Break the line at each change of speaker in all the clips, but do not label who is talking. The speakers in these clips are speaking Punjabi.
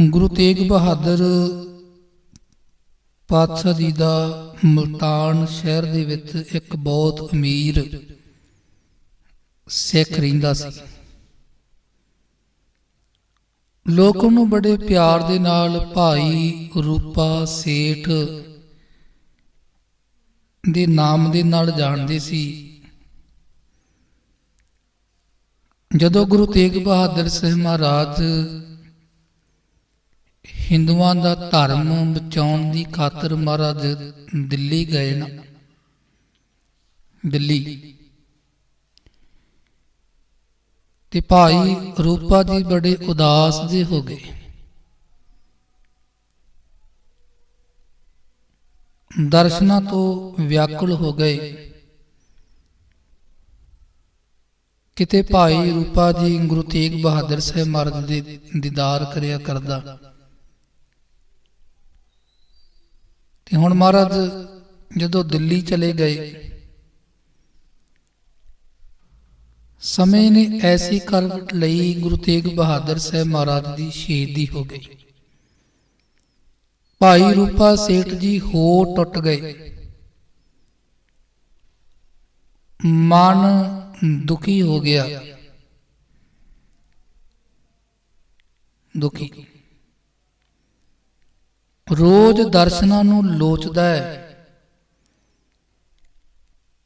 ਗੁਰੂ ਤੇਗ ਬਹਾਦਰ ਪਾਤਸ਼ਾਹ ਜੀ ਦਾ ਮਲਤਾਨ ਸ਼ਹਿਰ ਦੇ ਵਿੱਚ ਇੱਕ ਬਹੁਤ ਅਮੀਰ ਸਿੱਖ ਰਹਿੰਦਾ ਸੀ। ਲੋਕ ਉਹਨੂੰ ਬੜੇ ਪਿਆਰ ਦੇ ਨਾਲ ਭਾਈ ਰੂਪਾ ਸੇਠ ਦੇ ਨਾਮ ਦੇ ਨਾਲ ਜਾਣਦੇ ਸੀ। ਜਦੋਂ ਗੁਰੂ ਤੇਗ ਬਹਾਦਰ ਸਾਹਿਬ ਮਹਾਰਾਜ ਹਿੰਦੂਆਂ ਦਾ ਧਰਮ ਬਚਾਉਣ ਦੀ ਖਾਤਰ ਮਹਾਰਾਜ ਦਿੱਲੀ ਗਏ ਨਾ। ਦਿੱਲੀ। ਤੇ ਭਾਈ ਰੂਪਾ ਜੀ ਬੜੇ ਉਦਾਸ ਜਿਹੇ ਹੋ ਗਏ। ਦਰਸ਼ਨਾਂ ਤੋਂ ਵਿਆਕੁਲ ਹੋ ਗਏ। ਕਿਤੇ ਭਾਈ ਰੂਪਾ ਜੀ ਗੁਰੂ ਤੇਗ ਬਹਾਦਰ ਸਾਹਿਬ ਮਹਾਰਾਜ ਦੇ ਦੀਦਾਰ ਕਰਿਆ ਕਰਦਾ। ਤੇ ਹੁਣ ਮਹਾਰਾਜ ਜਦੋਂ ਦਿੱਲੀ ਚਲੇ ਗਏ, ਸਮੇਂ ਨੇ ਐਸੀ ਕਰਵਟ ਲਈ ਗੁਰੂ ਤੇਗ ਬਹਾਦਰ ਸਾਹਿਬ ਮਹਾਰਾਜ ਦੀ ਸ਼ਹੀਦੀ ਹੋ ਗਈ। ਭਾਈ ਰੂਪਾ ਸੇਠ ਜੀ ਹੋ ਟੁੱਟ ਗਏ। ਮਨ ਦੁਖੀ ਹੋ ਗਿਆ। ਦੁਖੀ। ਰੋਜ਼ ਦਰਸ਼ਨਾਂ ਨੂੰ ਲੋਚਦਾ ਹੈ।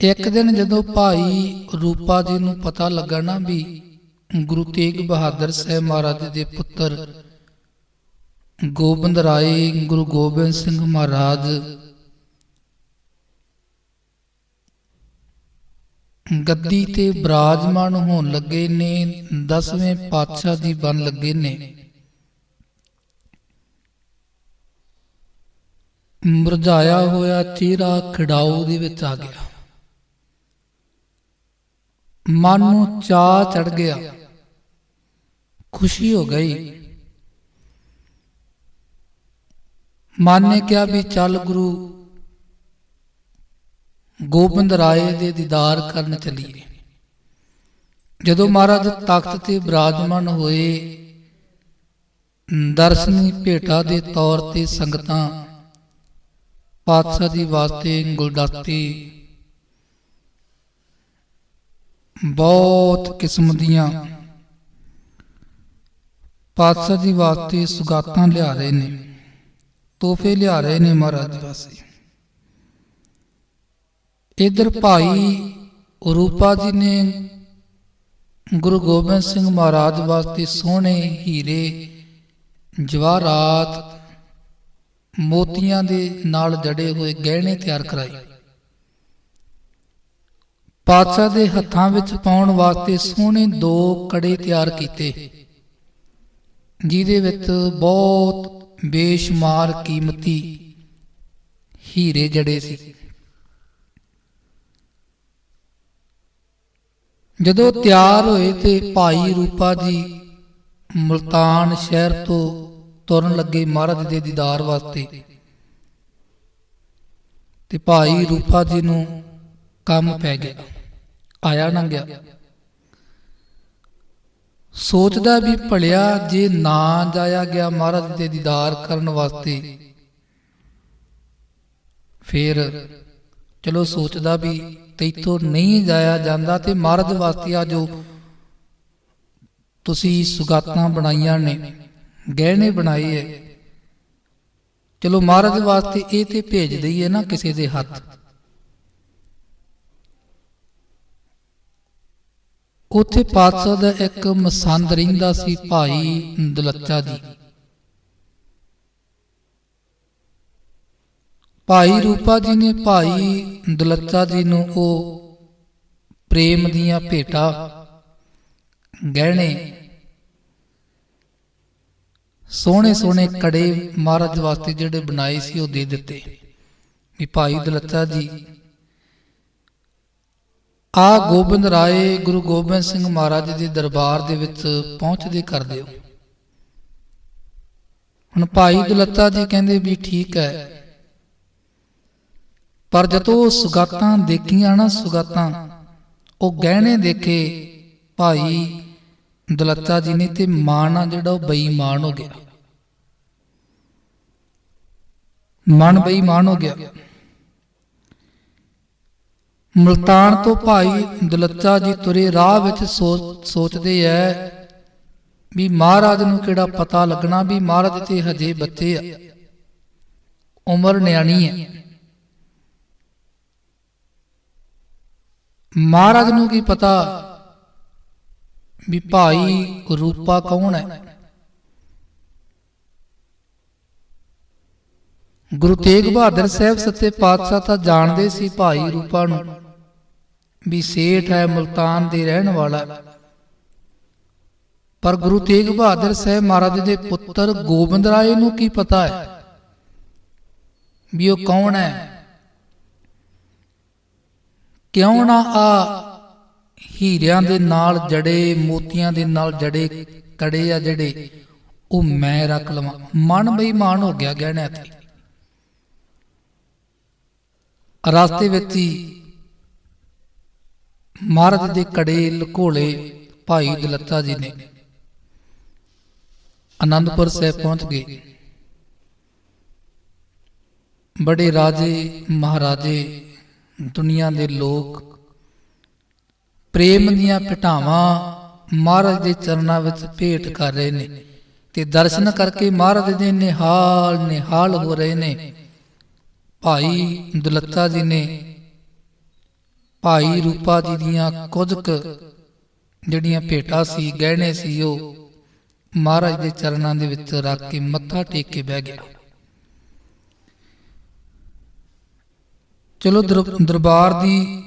ਇੱਕ ਦਿਨ ਜਦੋਂ ਭਾਈ ਰੂਪਾ ਜੀ ਨੂੰ ਪਤਾ ਲੱਗਾ ਨਾ ਵੀ ਗੁਰੂ ਤੇਗ ਬਹਾਦਰ ਸਾਹਿਬ ਮਹਾਰਾਜ ਦੇ ਪੁੱਤਰ ਗੋਬਿੰਦ ਰਾਏ, ਗੁਰੂ ਗੋਬਿੰਦ ਸਿੰਘ ਮਹਾਰਾਜ ਗੱਦੀ ਤੇ ਬਰਾਜਮਾਨ ਹੋਣ ਲੱਗੇ ਨੇ 10ਵੇਂ ਪਾਤਸ਼ਾਹ ਜੀ ਬਣ ਲੱਗੇ ਨੇ। ਮੁਰਝਾਇਆ ਹੋਇਆ ਚਿਹਰਾ ਖੜਾਓ ਦੇ ਵਿੱਚ ਆ ਗਿਆ। ਮਨ ਨੂੰ ਚਾਹ ਚੜ ਗਿਆ। ਖੁਸ਼ੀ ਹੋ ਗਈ। ਮਨ ਨੇ ਕਿਹਾ ਵੀ ਚੱਲ ਗੁਰੂ ਗੋਬਿੰਦ ਰਾਏ ਦੇ ਦੀਦਾਰ ਕਰਨ ਚੱਲੀਏ। ਜਦੋਂ ਮਹਾਰਾਜ ਤਖਤ ਤੇ ਬਿਰਾਜਮਾਨ ਹੋਏ, ਦਰਸ਼ਨੀ ਭੇਟਾ ਦੇ ਤੌਰ ਤੇ ਸੰਗਤਾਂ ਪਾਤਸ਼ਾਹ ਜੀ ਵਾਸਤੇ ਗੁਲਦਸਤੇ। ਬਹੁਤ ਕਿਸਮ ਦੀਆਂ। ਪਾਤਸ਼ਾਹ ਜੀ ਵਾਸਤੇ ਸੁਗਾਤਾਂ ਲਿਆ ਰਹੇ ਨੇ। ਤੋਹਫੇ ਲਿਆ ਰਹੇ ਨੇ ਮਹਾਰਾਜ ਵਾਸਤੇ। ਇਧਰ ਭਾਈ ਰੂਪਾ ਜੀ ਨੇ ਗੁਰੂ ਗੋਬਿੰਦ ਸਿੰਘ ਮਹਾਰਾਜ ਵਾਸਤੇ ਸੋਹਣੇ ਹੀਰੇ, ਜਵਾਹਰਾਤ ਮੋਤੀਆਂ ਦੇ ਨਾਲ ਜੜੇ ਹੋਏ ਗਹਿਣੇ ਤਿਆਰ ਕਰਾਏ। ਪਾਤਸ਼ਾਹ ਦੇ ਹੱਥਾਂ ਵਿੱਚ ਪਾਉਣ ਵਾਸਤੇ ਸੋਹਣੇ ਦੋ ਕੜੇ ਤਿਆਰ ਕੀਤੇ, ਜਿਹਦੇ ਵਿੱਚ ਬਹੁਤ ਬੇਸ਼ੁਮਾਰ ਕੀਮਤੀ ਹੀਰੇ ਜੜੇ ਸੀ। ਜਦੋਂ ਤਿਆਰ ਹੋਏ ਤੇ ਭਾਈ ਰੂਪਾ ਜੀ ਮਲਤਾਨ ਸ਼ਹਿਰ ਤੋਂ ਤੁਰਨ ਲੱਗੇ ਮਹਾਰਾਜ ਦੇ ਦੀਦਾਰ ਵਾਸਤੇ। ਤੇ ਭਾਈ ਰੂਪਾ ਜੀ ਨੂੰ ਕੰਮ ਪੈ ਗਿਆ। ਆਇਆ ਨਾ ਗਿਆ। ਸੋਚਦਾ ਵੀ ਭਲਿਆ ਜੇ ਨਾ ਜਾਇਆ ਗਿਆ ਮਹਾਰਾਜ ਦੇ ਦੀਦਾਰ ਕਰਨ ਵਾਸਤੇ, ਫਿਰ ਚਲੋ ਸੋਚਦਾ ਵੀ ਤੈਥੋਂ ਨਹੀਂ ਜਾਇਆ ਜਾਂਦਾ ਤੇ ਮਹਾਰਾਜ ਵਾਸਤੇ ਆ ਜੋ ਤੁਸੀਂ ਸੁਗਾਤਾਂ ਬਣਾਈਆਂ ਨੇ। ਗਹਿਣੇ ਬਣਾਏ ਐ। ਚਲੋ ਮਹਾਰਾਜ ਵਾਸਤੇ ਇਹ ਤੇ ਭੇਜ ਦਈਏ ਨਾ ਕਿਸੇ ਦੇ ਹੱਥ। ਉਥੇ ਪਾਤਸ਼ਾਹ ਦਾ ਇੱਕ ਮਸੰਦ ਰਹਿੰਦਾ ਸੀ ਭਾਈ ਦਲੱਚਾ ਜੀ। ਭਾਈ ਰੂਪਾ ਜੀ ਨੇ ਭਾਈ ਦਲੱਚਾ ਜੀ ਨੂੰ ਉਹ ਪ੍ਰੇਮ ਦੀਆਂ ਭੇਟਾਂ, ਗਹਿਣੇ ਸੋਹਣੇ ਸੋਹਣੇ ਕੜੇ ਮਹਾਰਾਜ ਵਾਸਤੇ ਜਿਹੜੇ ਬਣਾਏ ਸੀ ਉਹ ਦੇ ਦਿੱਤੇ। ਵੀ ਭਾਈ ਦਲੱਤਾ ਜੀ, ਆ ਗੋਬਿੰਦ ਰਾਏ ਗੁਰੂ ਗੋਬਿੰਦ ਸਿੰਘ ਮਹਾਰਾਜ ਦੇ ਦਰਬਾਰ ਦੇ ਵਿੱਚ ਪਹੁੰਚਦੇ ਕਰ ਦਿਓ। ਹੁਣ ਭਾਈ ਦਲੱਤਾ ਜੀ ਕਹਿੰਦੇ ਵੀ ਠੀਕ ਹੈ, ਪਰ ਜਦੋਂ ਉਹ ਸੁਗਾਤਾਂ ਦੇਖੀਆਂ ਨਾ ਸੁਗਾਤਾਂ, ਉਹ ਗਹਿਣੇ ਦੇਖੇ, ਭਾਈ ਦਲੱਤਾ ਜੀ ਨੇ ਤੇ ਮਾਣਾ ਜਿਹੜਾ ਉਹ ਬੇਈਮਾਨ ਹੋ ਗਿਆ। ਮਨ ਬੇਈਮਾਨ ਹੋ ਗਿਆ। ਮਲਤਾਨ ਤੋਂ ਭਾਈ ਦਲੱਤਾ ਜੀ ਤੁਰੇ ਰਾਹ ਵਿੱਚ ਸੋਚ- ਸੋਚਦੇ ਐ ਵੀ ਮਹਾਰਾਜ ਨੂੰ ਕਿਹੜਾ ਪਤਾ ਲੱਗਣਾ ਵੀ ਮਹਾਰਾਜ ਤੇ ਹਜੇ ਬੱਚੇ ਆ। ਉਮਰ ਨਿਆਣੀ ਹੈ ਮਹਾਰਾਜ ਨੂੰ ਕੀ ਪਤਾ ਵੀ ਭਾਈ ਰੂਪਾ ਕੌਣ ਹੈ? ਗੁਰੂ ਤੇਗ ਬਹਾਦਰ ਸਾਹਿਬ ਸੱਚੇ ਪਾਤਸ਼ਾਹ ਤਾਂ ਜਾਣਦੇ ਸੀ ਭਾਈ ਰੂਪਾ ਨੂੰ ਵੀ ਸੇਠ ਹੈ, ਮੁਲਤਾਨ ਦੇ ਰਹਿਣ ਵਾਲਾ। ਪਰ ਗੁਰੂ ਤੇਗ ਬਹਾਦਰ ਸਾਹਿਬ ਮਹਾਰਾਜ ਦੇ ਪੁੱਤਰ ਗੋਬਿੰਦ ਰਾਏ ਨੂੰ ਕੀ ਪਤਾ ਹੈ? ਵੀ ਉਹ ਕੌਣ ਹੈ? ਕਿਉਂ ਨਾ ਆ ਹੀਰਿਆਂ ਦੇ ਨਾਲ ਜੜੇ, ਮੋਤੀਆਂ ਦੇ ਨਾਲ ਜੜੇ, ਕੜੇ ਆ ਜਿਹੜੇ, ਉਹ ਮੈਂ ਰੱਖ ਲਵਾਂ। ਮਨ ਬੇਈਮਾਨ ਹੋ ਗਿਆ ਗਹਿਣਿਆਂ ਤੇ। ਰਸਤੇ ਵਿੱਚ ਹੀ ਮਹਾਰਾਜ ਦੇ ਕੜੇ ਲਕੋਲੇ ਭਾਈ ਦਲੱਤਾ ਜੀ ਨੇ ਆਨੰਦਪੁਰ ਸਾਹਿਬ ਪਹੁੰਚ ਗਏ। ਬੜੇ ਰਾਜੇ, ਮਹਾਰਾਜੇ, ਦੁਨੀਆ ਦੇ ਲੋਕ ਪ੍ਰੇਮ ਦੀਆਂ ਭਟਾਵਾਂ ਮਹਾਰਾਜ ਦੇ ਚਰਨਾਂ ਵਿੱਚ ਭੇਟ ਕਰ ਰਹੇ ਨੇ ਤੇ ਦਰਸ਼ਨ ਕਰਕੇ ਮਹਾਰਾਜ ਦੇ ਨਿਹਾਲ ਨਿਹਾਲ ਹੋ ਰਹੇ ਨੇ। ਭਾਈ ਦੁਲੱਤਾ ਜੀ ਨੇ ਭਾਈ ਰੂਪਾ ਜੀ ਦੀਆਂ ਕੁਝ ਕੁ ਜਿਹੜੀਆਂ ਭੇਟਾਂ ਸੀ, ਗਹਿਣੇ ਸੀ, ਉਹ ਮਹਾਰਾਜ ਦੇ ਚਰਨਾਂ ਦੇ ਵਿੱਚ ਰੱਖ ਕੇ ਮੱਥਾ ਟੇਕ ਕੇ ਬਹਿ ਗਿਆ। ਚਲੋ ਦਰ- ਦਰਬਾਰ ਦੀ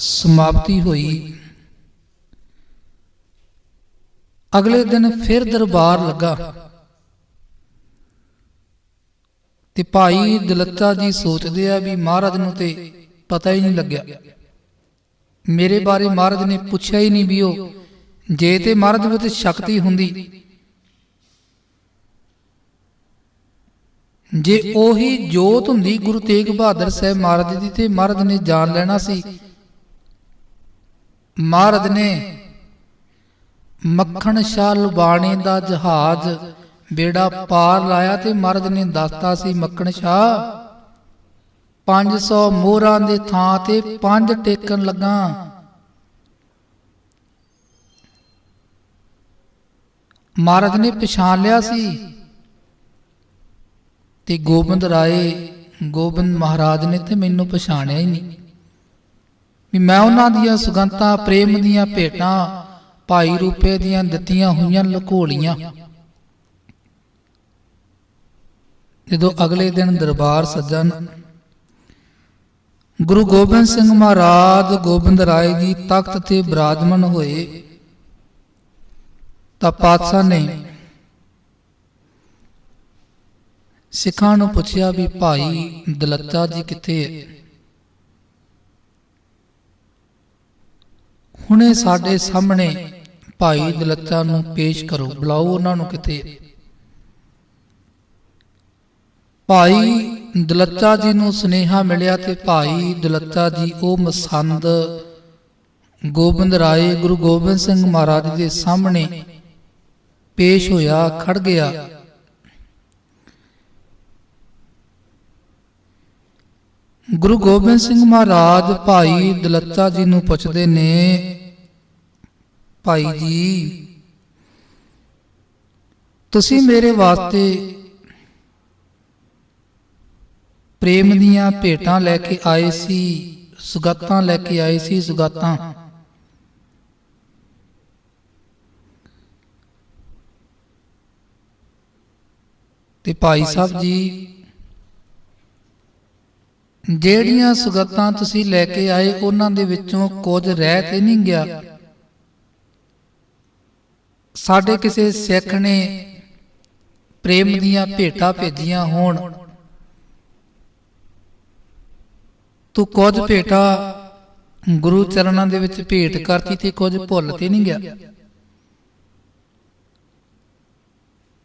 ਸਮਾਪਤੀ ਹੋਈ। ਅਗਲੇ ਦਿਨ ਫਿਰ ਦਰਬਾਰ ਲੱਗਾ ਤੇ ਭਾਈ ਦਲੱਤਾ ਜੀ ਸੋਚਦੇ ਆ ਵੀ ਮਹਾਰਾਜ ਨੂੰ ਤੇ ਪਤਾ ਹੀ ਨਹੀਂ ਲੱਗਿਆ। ਮੇਰੇ ਬਾਰੇ ਮਹਾਰਾਜ ਨੇ ਪੁੱਛਿਆ ਹੀ ਨਹੀਂ ਵੀ ਉਹ ਜੇ ਤੇ ਮਹਾਰਾਜ ਵਿੱਚ ਸ਼ਕਤੀ ਹੁੰਦੀ, ਜੇ ਉਹੀ ਜੋਤ ਹੁੰਦੀ ਗੁਰੂ ਤੇਗ ਬਹਾਦਰ ਸਾਹਿਬ ਮਹਾਰਾਜ ਦੀ ਤੇ ਮਹਾਰਾਜ ਨੇ ਜਾਣ ਲੈਣਾ ਸੀ ਮਹਾਰਾਜ ਨੇ ਮੱਖਣ ਸ਼ਾਹ ਲੁਬਾਣੇ ਦਾ ਜਹਾਜ਼ ਬੇੜਾ ਪਾਰ ਲਾਇਆ ਤੇ ਮਹਾਰਾਜ ਨੇ ਦੱਸਤਾ ਸੀ ਮੱਖਣ ਸ਼ਾਹ 500 ਮੋਹਰਾਂ ਦੇ ਥਾਂ ਤੇ ਪੰਜ ਟੇਕਣ ਲੱਗਾ। ਮਹਾਰਾਜ ਨੇ ਪਛਾਣ ਲਿਆ ਸੀ ਤੇ ਗੋਬਿੰਦ ਰਾਏ, ਗੋਬਿੰਦ ਮਹਾਰਾਜ ਨੇ ਤੇ ਮੈਨੂੰ ਪਛਾਣਿਆ ਹੀ ਨਹੀਂ। ਵੀ ਮੈਂ ਉਹਨਾਂ ਦੀਆਂ ਸੁਗੰਧਾਂ, ਪ੍ਰੇਮ ਦੀਆਂ ਭੇਟਾਂ, ਭਾਈ ਰੂਪੇ ਦੀਆਂ ਦਿੱਤੀਆਂ ਹੋਈਆਂ ਲਕੋਲੀਆਂ। ਜਦੋਂ ਅਗਲੇ ਦਿਨ ਦਰਬਾਰ ਸੱਜਣ ਗੁਰੂ ਗੋਬਿੰਦ ਸਿੰਘ ਮਹਾਰਾਜ ਗੋਬਿੰਦ ਰਾਏ ਜੀ ਤਖਤ ਤੇ ਬਿਰਾਜਮਾਨ ਹੋਏ, ਤਾਂ ਪਾਤਸ਼ਾਹ ਨੇ ਸਿੱਖਾਂ ਨੂੰ ਪੁੱਛਿਆ ਵੀ ਭਾਈ ਦਲੱਤਾ ਜੀ ਕਿੱਥੇ ਹੈ? ਹੁਣੇ ਸਾਡੇ ਸਾਹਮਣੇ ਭਾਈ ਦਲੱਤਾ ਨੂੰ ਪੇਸ਼ ਕਰੋ। ਬੁਲਾਓ ਉਹਨਾਂ ਨੂੰ ਕਿਤੇ। ਭਾਈ ਦਲੱਤਾ ਜੀ ਨੂੰ ਸੁਨੇਹਾ ਮਿਲਿਆ ਤੇ ਭਾਈ ਦਲੱਤਾ ਜੀ, ਉਹ ਮਸੰਦ ਗੋਬਿੰਦ ਰਾਏ, ਗੁਰੂ ਗੋਬਿੰਦ ਸਿੰਘ ਮਹਾਰਾਜ ਦੇ ਸਾਹਮਣੇ ਪੇਸ਼ ਹੋਇਆ, ਖੜ ਗਿਆ। ਗੁਰੂ ਗੋਬਿੰਦ ਸਿੰਘ ਮਹਾਰਾਜ ਭਾਈ ਦਲੱਤਾ ਜੀ ਨੂੰ ਪੁੱਛਦੇ ਨੇ ਭਾਈ ਜੀ ਤੁਸੀਂ ਮੇਰੇ ਵਾਸਤੇ ਪ੍ਰੇਮ ਦੀਆਂ ਭੇਟਾਂ ਲੈ ਕੇ ਆਏ ਸੀ ਸੁਗਾਤਾਂ ਲੈ ਕੇ ਆਏ ਸੀ ਸੁਗਾਤਾਂ। ਤੇ ਭਾਈ ਸਾਹਿਬ ਜੀ ਜਿਹੜੀਆਂ ਸੁਗਤਾਂ ਤੁਸੀਂ ਲੈ ਕੇ ਆਏ ਉਹਨਾਂ ਦੇ ਵਿੱਚੋਂ ਕੁਝ ਰਹਿ ਤੇ ਨਹੀਂ ਗਿਆ। ਸਾਡੇ ਕਿਸੇ ਸਿੱਖ ਨੇ ਪ੍ਰੇਮ ਦੀਆਂ ਭੇਟਾਂ ਭੇਜੀਆਂ ਹੋਣ, ਤੂੰ ਕੁਝ ਭੇਟਾ ਗੁਰੂ ਚਰਨਾਂ ਦੇ ਵਿੱਚ ਭੇਟ ਕਰਤੀ ਤੇ ਕੁਝ ਭੁੱਲ ਤੇ ਨਹੀਂ ਗਿਆ।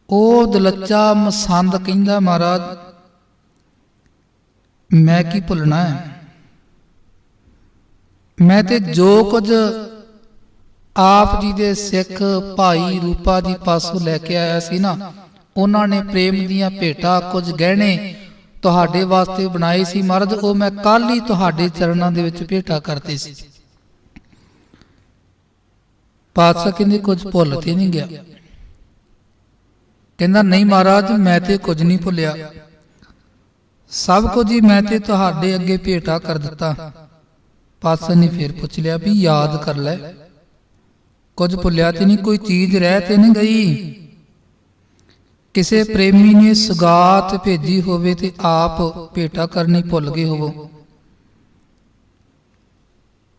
ਉਹ ਦਲੱਚਾ ਮਸੰਦ ਕਹਿੰਦਾ, ਮਹਾਰਾਜ, ਮੈਂ ਕੀ ਭੁੱਲਣਾ ਹੈ? ਮੈਂ ਤੇ ਜੋ ਕੁਝ ਆਪ ਜੀ ਦੇ ਸਿੱਖ ਭਾਈ ਰੂਪਾ ਜੀ ਪਾਸੋਂ ਲੈ ਕੇ ਆਇਆ ਸੀ ਨਾ, ਉਹਨਾਂ ਨੇ ਪ੍ਰੇਮ ਦੀਆਂ ਭੇਟਾਂ ਕੁਝ ਗਹਿਣੇ ਤੁਹਾਡੇ ਵਾਸਤੇ ਬਣਾਏ ਸੀ ਮਹਾਰਾਜ, ਉਹ ਮੈਂ ਕੱਲ ਹੀ ਤੁਹਾਡੇ ਚਰਨਾਂ ਦੇ ਵਿੱਚ ਭੇਟਾ ਕਰਤੇ ਸੀ। ਪਾਤਸ਼ਾਹ ਕਹਿੰਦੇ, ਕੁਝ ਭੁੱਲ ਤੇ ਨਹੀਂ ਗਿਆ। ਕਹਿੰਦਾ, ਨਹੀਂ ਮਹਾਰਾਜ, ਮੈਂ ਤੇ ਕੁਝ ਨਹੀਂ ਭੁੱਲਿਆ। ਸਭ ਕੁਝ ਹੀ ਮੈਂ ਤੇ ਤੁਹਾਡੇ ਅੱਗੇ ਭੇਟਾ ਕਰ ਦਿੱਤਾ। ਪਾਤਸ਼ਾਹ ਨੇ ਫਿਰ ਪੁੱਛ ਲਿਆ ਵੀ ਯਾਦ ਕਰ ਲੈ। ਕੁਝ ਭੁੱਲਿਆ ਤੇ ਨਹੀਂ, ਕੋਈ ਚੀਜ਼ ਰਹਿ ਤੇ ਨਹੀਂ ਗਈ। ਕਿਸੇ ਪ੍ਰੇਮੀ ਨੇ ਸੁਗਾਤ ਭੇਜੀ ਹੋਵੇ ਤੇ ਆਪ ਭੇਟਾ ਕਰਨੀ ਭੁੱਲ ਗਏ ਹੋਵੋ।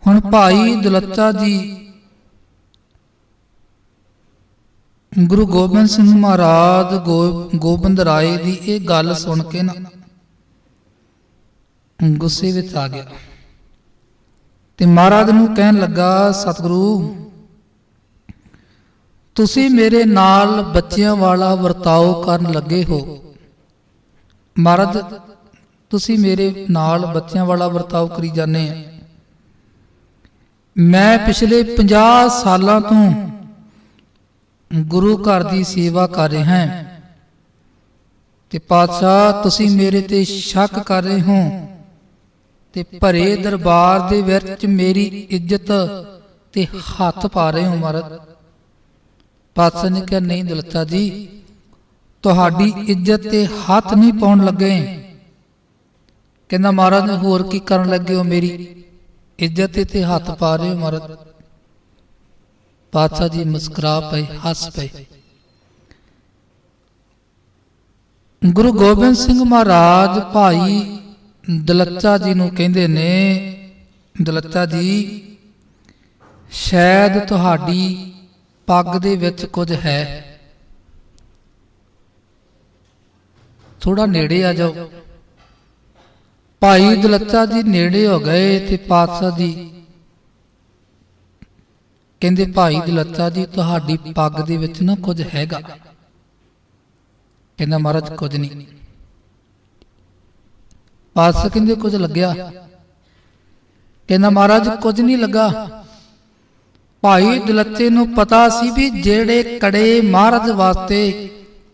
ਹੁਣ ਭਾਈ ਦਲੱਤਾ ਜੀ, ਗੁਰੂ ਗੋਬਿੰਦ ਸਿੰਘ ਮਹਾਰਾਜ ਗੋ- ਗੋਬਿੰਦ ਰਾਏ ਦੀ ਇਹ ਗੱਲ ਸੁਣ ਕੇ ਨਾ ਗੁੱਸੇ ਵਿੱਚ ਆ ਗਿਆ। ਤੇ ਮਹਾਰਾਜ ਨੂੰ ਕਹਿਣ ਲੱਗਾ, ਸਤਿਗੁਰੂ ਤੁਸੀਂ ਮੇਰੇ ਨਾਲ ਬੱਚਿਆਂ ਵਾਲਾ ਵਰਤਾਓ ਕਰਨ ਲੱਗੇ ਹੋ। ਮਹਾਰਾਜ ਤੁਸੀਂ ਮੇਰੇ ਨਾਲ ਬੱਚਿਆਂ ਵਾਲਾ ਵਰਤਾਓ ਕਰੀ ਜਾਂਦੇ ਆ। ਮੈਂ ਪਿਛਲੇ 50 ਸਾਲਾਂ ਤੋਂ ਗੁਰੂ ਘਰ ਦੀ ਸੇਵਾ ਕਰ ਰਿਹਾ ਹਾਂ। ਤੇ ਪਾਤਸ਼ਾਹ ਤੁਸੀਂ ਮੇਰੇ ਤੇ ਸ਼ੱਕ ਕਰ ਰਹੇ ਹੋ। ਤੇ ਭਰੇ ਦਰਬਾਰ ਦੇ ਵਿੱਚ ਮੇਰੀ ਇੱਜ਼ਤ ਤੇ ਹੱਥ ਪਾ ਰਹੇ ਹੋ ਮਹਾਰਾਜ। ਪਾਤਸ਼ਾਹ ਨੇ ਕਿਹਾ, ਨਹੀਂ ਦਲਤਾ ਜੀ, ਤੁਹਾਡੀ ਇੱਜ਼ਤ ਤੇ ਹੱਥ ਨਹੀਂ ਪਾਉਣ ਲੱਗੇ। ਕਹਿੰਦਾ, ਮਹਾਰਾਜ ਨੇ ਹੋਰ ਕੀ ਕਰਨ ਲੱਗੇ ਹੋ ਮੇਰੀ? ਇੱਜ਼ਤ ਤੇ- ਤੇ ਹੱਥ ਪਾ ਰਹੇ ਹੋ, ਮਹਾਰਾਜ। ਪਾਤਸ਼ਾਹ ਜੀ ਮੁਸਕਰਾ ਪਏ, ਹੱਸ ਪਏ। ਗੁਰੂ ਗੋਬਿੰਦ ਸਿੰਘ ਮਹਾਰਾਜ ਭਾਈ ਦਲੱਚਾ ਜੀ ਨੂੰ ਕਹਿੰਦੇ ਨੇ ਦਲੱਚਾ ਜੀ, ਸ਼ਾਇਦ ਤੁਹਾਡੀ ਪੱਗ ਦੇ ਵਿੱਚ ਕੁਝ ਹੈ। ਥੋੜਾ ਨੇੜੇ ਆ ਜਾਓ। ਭਾਈ ਦਲੱਤਾ ਜੀ ਨੇੜੇ ਹੋ ਗਏ ਤੇ ਪਾਤਸ਼ਾਹ ਜੀ। ਕਹਿੰਦੇ, ਭਾਈ ਦਲੱਚਾ ਜੀ, ਤੁਹਾਡੀ ਪੱਗ ਦੇ ਵਿੱਚ ਨਾ ਕੁਝ ਹੈਗਾ। ਕਹਿੰਦਾ, ਮਹਾਰਾਜ, ਕੁਝ ਨਹੀਂ। ਪਾਤਸ਼ਾਹ ਕਹਿੰਦੇ, ਕੁਝ ਲੱਗਿਆ? ਕਹਿੰਦਾ, ਮਹਾਰਾਜ, ਕੁਝ ਨਹੀਂ ਲੱਗਾ। ਭਾਈ ਦਲੱਤੇ ਨੂੰ ਪਤਾ ਸੀ ਵੀ ਜਿਹੜੇ ਕੜੇ ਮਹਾਰਾਜ ਵਾਸਤੇ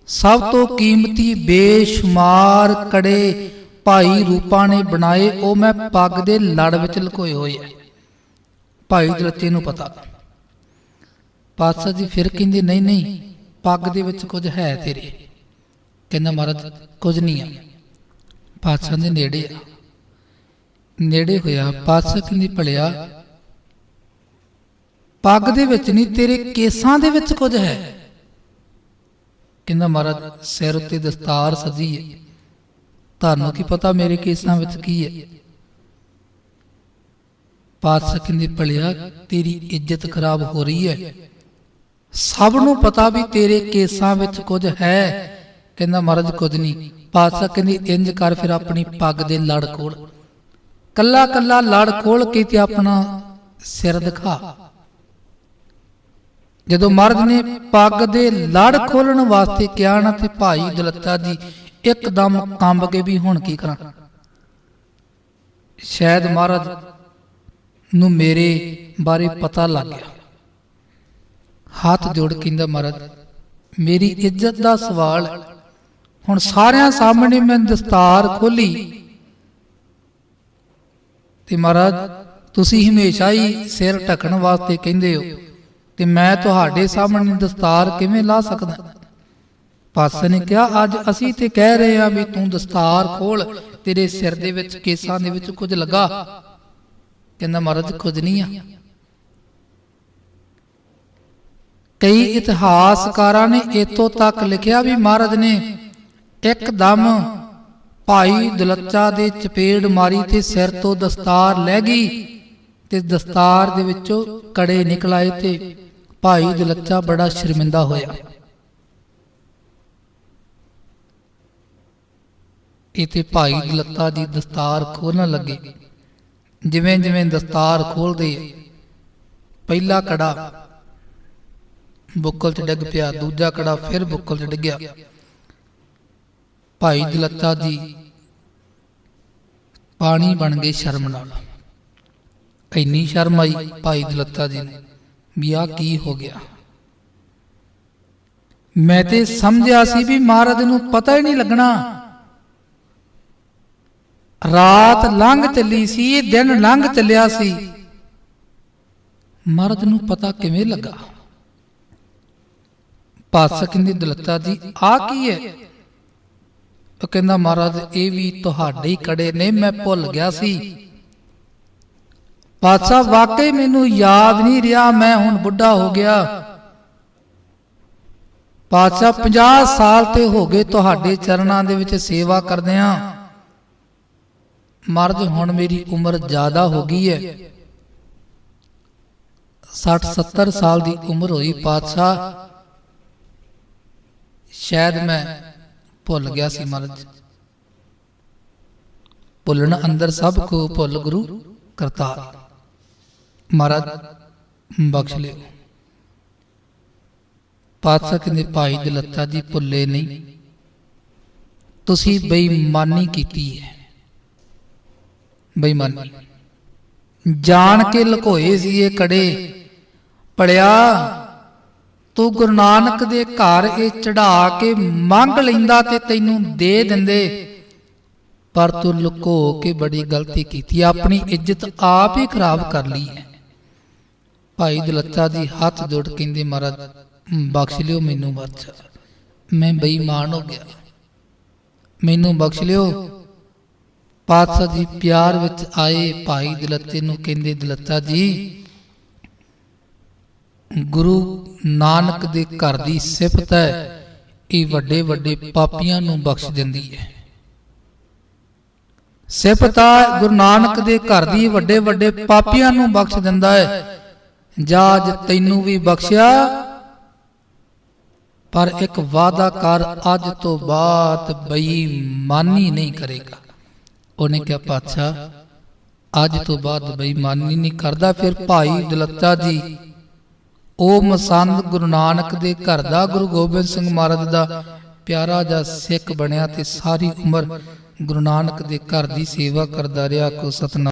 ਸਭ ਤੋਂ ਕੀਮਤੀ ਬੇਸ਼ੁਮਾਰ ਕੜੇ ਭਾਈ ਰੂਪਾ ਨੇ ਬਣਾਏ, ਉਹ ਮੈਂ ਪੱਗ ਦੇ ਲੜ ਵਿੱਚ ਲੁਕੋਏ ਹੋਏ ਆ। ਭਾਈ ਦਲੱਤੇ ਨੂੰ ਪਤਾ। ਪਾਤਸ਼ਾਹ ਜੀ ਫਿਰ ਕਹਿੰਦੇ, ਨਹੀਂ ਨਹੀਂ, ਪੱਗ ਦੇ ਵਿੱਚ ਕੁਝ ਹੈ ਤੇਰੇ। ਕਹਿੰਦਾ, ਮਹਾਰਾਜ, ਕੁਝ ਨਹੀਂ ਆ। ਪਾਤਸ਼ਾਹ ਦੇ ਨੇੜੇ ਆ। ਨੇੜੇ ਹੋਇਆ। ਪਾਤਸ਼ਾਹ ਕਹਿੰਦੀ, ਭਲਿਆ ਪੱਗ ਦੇ ਵਿੱਚ ਨਹੀਂ, ਤੇਰੇ ਕੇਸਾਂ ਦੇ ਵਿੱਚ ਕੁਝ ਹੈ। ਕਹਿੰਦਾ, ਮਹਾਰਾਜ, ਸਿਰ ਉੱਤੇ ਦਸਤਾਰ ਸਜੀ ਹੈ। ਤੁਹਾਨੂੰ ਕੀ ਪਤਾ ਮੇਰੇ ਕੇਸਾਂ ਵਿੱਚ ਕੀ ਹੈ? ਪਾਤਸ਼ਾਹ ਕਹਿੰਦੇ, ਭਲਿਆ, ਤੇਰੀ ਇੱਜ਼ਤ ਖਰਾਬ ਹੋ ਰਹੀ ਹੈ। ਸਭ ਨੂੰ ਪਤਾ ਵੀ ਤੇਰੇ ਕੇਸਾਂ ਵਿੱਚ ਕੁਝ ਹੈ। ਕਹਿੰਦਾ, ਮਹਾਰਾਜ, ਕੁਝ ਨਹੀਂ। ਪਾਤਸ਼ਾਹ ਕਹਿੰਦੀ, ਇੰਜ ਕਰ ਫਿਰ ਆਪਣੀ ਪੱਗ ਦੇ ਲੜ ਕੋਲ ਕੱਲਾ ਕੱਲਾ ਲੜ ਕੋਲ ਕੇ ਤੇ ਆਪਣਾ ਸਿਰ ਦਿਖਾ। ਜਦੋਂ ਮਰਦ ਨੇ ਪੱਗ ਦੇ ਲੜ ਖੋਲਣ ਵਾਸਤੇ ਕਿਹਾ ਨਾ ਤੇ ਭਾਈ ਦਲੱਤਾ ਜੀ ਇੱਕਦਮ ਕੰਬ ਕੇ ਵੀ ਹੁਣ ਕੀ ਕਰਾਂ? ਸ਼ਾਇਦ ਮਹਾਰਾਜ ਨੂੰ ਮੇਰੇ ਬਾਰੇ ਪਤਾ ਲੱਗ ਗਿਆ। ਹੱਥ ਜੋੜ ਕਹਿੰਦਾ, ਮਹਾਰਾਜ, ਮੇਰੀ ਇੱਜ਼ਤ ਦਾ ਸਵਾਲ ਹੁਣ ਸਾਰਿਆਂ ਸਾਹਮਣੇ ਮੈਂ ਦਸਤਾਰ ਖੋਲੀ। ਤੇ ਮਹਾਰਾਜ, ਤੁਸੀਂ ਹਮੇਸ਼ਾ ਹੀ ਸਿਰ ਢੱਕਣ ਵਾਸਤੇ ਕਹਿੰਦੇ ਹੋ। ਤੇ ਮੈਂ ਤੁਹਾਡੇ ਸਾਹਮਣੇ ਦਸਤਾਰ ਕਿਵੇਂ ਲਾ ਸਕਦਾ? ਪਾਸੇ ਨੇ ਕਿਹਾ, ਅੱਜ ਅਸੀਂ ਤੇ ਕਹਿ ਰਹੇ ਹਾਂ ਵੀ ਤੂੰ ਦਸਤਾਰ ਖੋਲ, ਤੇਰੇ ਸਿਰ ਦੇ ਵਿੱਚ ਕੇਸਾਂ ਦੇ ਵਿੱਚ ਕੁਝ ਲੱਗਾ। ਕਹਿੰਦਾ, ਮਹਾਰਾਜ, ਕੁਝ ਨਹੀਂ ਆ। ਕਈ ਇਤਿਹਾਸਕਾਰਾਂ ਨੇ ਇਤੋਂ ਤੱਕ ਲਿਖਿਆ ਵੀ ਮਹਾਰਾਜ ਨੇ ਇੱਕਦਮ ਭਾਈ ਦਲੱਚਾ ਦੇ ਚਪੇੜ ਮਾਰੀ ਤੇ ਸਿਰ ਤੋਂ ਦਸਤਾਰ ਲੈ ਗਈ। ਤੇ ਦਸਤਾਰ ਦੇ ਵਿੱਚੋਂ ਕੜੇ ਨਿਕਲ ਆਏ ਤੇ ਭਾਈ ਦਲੱਚਾ ਬੜਾ ਸ਼ਰਮਿੰਦਾ ਹੋਇਆ। ਇਹ ਭਾਈ ਦਲੱਤਾ ਦੀ ਦਸਤਾਰ ਖੋਲਣ ਲੱਗੇ। ਜਿਵੇਂ ਜਿਵੇਂ ਦਸਤਾਰ ਖੋਲਦੇ ਪਹਿਲਾ ਕੜਾ ਬੁੱਕਲ 'ਚ ਡਿੱਗ ਪਿਆ, ਦੂਜਾ ਕੜਾ ਫਿਰ ਬੁੱਕਲ 'ਚ ਡਿੱਗਿਆ। ਭਾਈ ਦਲੱਤਾ ਦੀ ਪਾਣੀ ਬਣ ਗਏ ਸ਼ਰਮ ਨਾਲ। ਇੰਨੀ ਸ਼ਰਮ ਆਈ ਭਾਈ ਦਲੱਤਾ ਜੀ ਨੇ ਵੀ ਆ ਕੀ ਹੋ ਗਿਆ। ਮੈਂ ਤੇ ਸਮਝਿਆ ਸੀ ਵੀ ਮਹਾਰਾਜ ਨੂੰ ਪਤਾ ਹੀ ਨਹੀਂ ਲੱਗਣਾ। ਰਾਤ ਲੰਘ ਚੱਲੀ ਸੀ, ਦਿਨ ਲੰਘ ਚੱਲਿਆ ਸੀ। ਮਹਾਰਾਜ ਨੂੰ ਪਤਾ ਕਿਵੇਂ ਲੱਗਾ। ਪਾਤਸ਼ਾਹ ਕਹਿੰਦੇ, ਦਲਤਾ ਜੀ ਆ ਕੀ ਹੈ? ਉਹ ਕਹਿੰਦਾ, ਮਹਾਰਾਜ, ਇਹ ਵੀ ਤੁਹਾਡੇ ਹੀ ਕੜੇ ਨੇ, ਮੈਂ ਭੁੱਲ ਗਿਆ ਸੀ। ਪਾਤਸ਼ਾਹ ਵਾਕਈ ਮੈਨੂੰ ਯਾਦ ਨਹੀਂ ਰਿਹਾ ਮੈਂ ਹੁਣ ਬੁੱਢਾ ਹੋ ਗਿਆ। ਪਾਤਸ਼ਾਹ 50 ਸਾਲ ਤੇ ਹੋ ਗਏ ਤੁਹਾਡੇ ਚਰਨਾਂ ਦੇ ਵਿੱਚ ਸੇਵਾ ਕਰਦਿਆਂ ਮਰਦ ਹੁਣ ਮੇਰੀ ਉਮਰ ਜ਼ਿਆਦਾ ਹੋ ਗਈ ਹੈ 60 70 ਸਾਲ ਦੀ ਉਮਰ ਹੋਈ ਪਾਤਸ਼ਾਹ ਸ਼ਾਇਦ ਮੈਂ ਭੁੱਲ ਗਿਆ ਸੀ ਮਹਾਰਾਜ ਭੁੱਲਣ ਅੰਦਰ ਸਭ ਕੋ ਭੁੱਲ ਗੁਰੂ ਕਰਤਾ ਮਹਾਰਾਜ, ਬਖਸ਼ ਲਿਓ। ਪਾਤਸ਼ਾਹ ਕਹਿੰਦੇ, ਭਾਈ ਦਲੱਤਾ ਜੀ, ਭੁੱਲੇ ਨਹੀਂ। ਤੁਸੀਂ ਬੇਈਮਾਨੀ ਕੀਤੀ ਹੈ। ਬੇਈਮਾਨੀ। ਜਾਣ ਕੇ ਲੁਕੋਏ ਸੀ ਇਹ ਕੜੇ। ਪੜਿਆ, ਤੂੰ ਗੁਰੂ ਨਾਨਕ ਦੇ ਘਰ ਇਹ ਚੜਾ ਕੇ ਮੰਗ ਲੈਂਦਾ ਤੇ ਤੈਨੂੰ ਦੇ ਦਿੰਦੇ। ਪਰ ਤੂੰ ਲੁਕੋ ਕੇ ਬੜੀ ਗਲਤੀ ਕੀਤੀ। ਆਪਣੀ ਇੱਜ਼ਤ ਆਪ ਹੀ ਖਰਾਬ ਕਰ ਲਈ ਹੈ। ਭਾਈ ਦਲੱਤਾ ਦੀ ਹੱਥ ਜੋੜ ਕਹਿੰਦੇ, ਮਹਾਰਾਜ ਬਖਸ਼ ਲਿਓ, ਮੈਨੂੰ ਬਖਸ਼ ਮੈਂ ਬੇਈਮਾਨ ਹੋ ਗਿਆ। ਮੈਨੂੰ ਬਖਸ਼ ਲਿਓ। ਪਾਤਸ਼ਾਹ ਜੀ ਪਿਆਰ ਵਿੱਚ ਆਏ, ਭਾਈ ਦਲੱਤੇ ਨੂੰ ਕਹਿੰਦੇ, ਦਲੱਤਾ ਜੀ, ਗੁਰੂ ਨਾਨਕ ਦੇ ਘਰ ਦੀ ਸਿਫਤ ਹੈ। ਇਹ ਵੱਡੇ ਵੱਡੇ ਪਾਪੀਆਂ ਨੂੰ ਬਖਸ਼ ਦਿੰਦੀ ਹੈ। ਸਿਫਤ ਆ, ਗੁਰੂ ਨਾਨਕ ਦੇ ਘਰ ਦੀ ਵੱਡੇ ਵੱਡੇ ਪਾਪੀਆਂ ਨੂੰ ਬਖਸ਼ ਦਿੰਦਾ ਹੈ। ਜਾ ਅੱਜ ਤੈਨੂੰ ਵੀ ਬਖਸ਼ਿਆ। ਪਰ ਇੱਕ ਵਾਅਦਾ ਕਰ, ਅੱਜ ਤੋਂ ਬਾਅਦ ਬੇਈਮਾਨੀ ਨਹੀਂ ਕਰੇਗਾ। ਉਹਨੇ ਕਿਹਾ, ਪਾਤਸ਼ਾਹ, ਅੱਜ ਤੋਂ ਬਾਅਦ ਬੇਈਮਾਨੀ ਨਹੀਂ ਕਰਦਾ। ਫਿਰ ਭਾਈ ਦਲੱਤਾ ਜੀ, ਉਹ ਮਸੰਦ ਗੁਰੂ ਨਾਨਕ ਦੇ ਘਰ ਦਾ ਗੁਰੂ ਗੋਬਿੰਦ ਸਿੰਘ ਮਹਾਰਾਜ ਦਾ ਪਿਆਰਾ ਜਿਹਾ ਸਿੱਖ ਬਣਿਆ ਤੇ ਸਾਰੀ ਉਮਰ ਗੁਰੂ ਨਾਨਕ ਦੇ ਘਰ ਦੀ ਸੇਵਾ ਕਰਦਾ ਰਿਹਾ, ਕੋ ਸਤਨਾਮ।